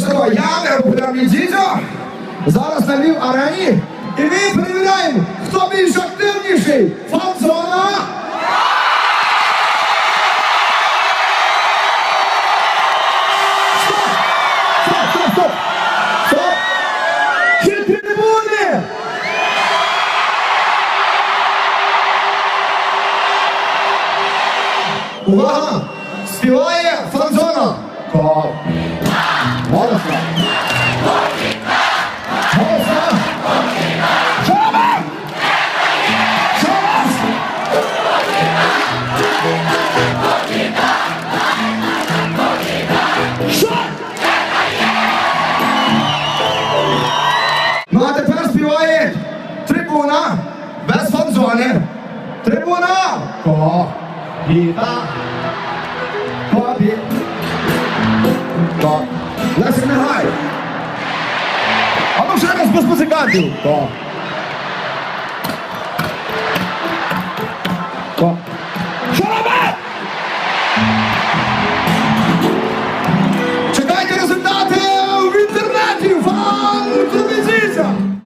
товариство, я регулярний дідьо. Зараз на Львів арені. І ми перевіряємо, хто більш активніший. Фанзона. Увага! Співає фанзона! Стоп! Ну а тепер співає трибуна без фанзони. Трибуна! Побіда! Побіда! Так. Не грай! А ну ще раз без музикантів! Так. 小老板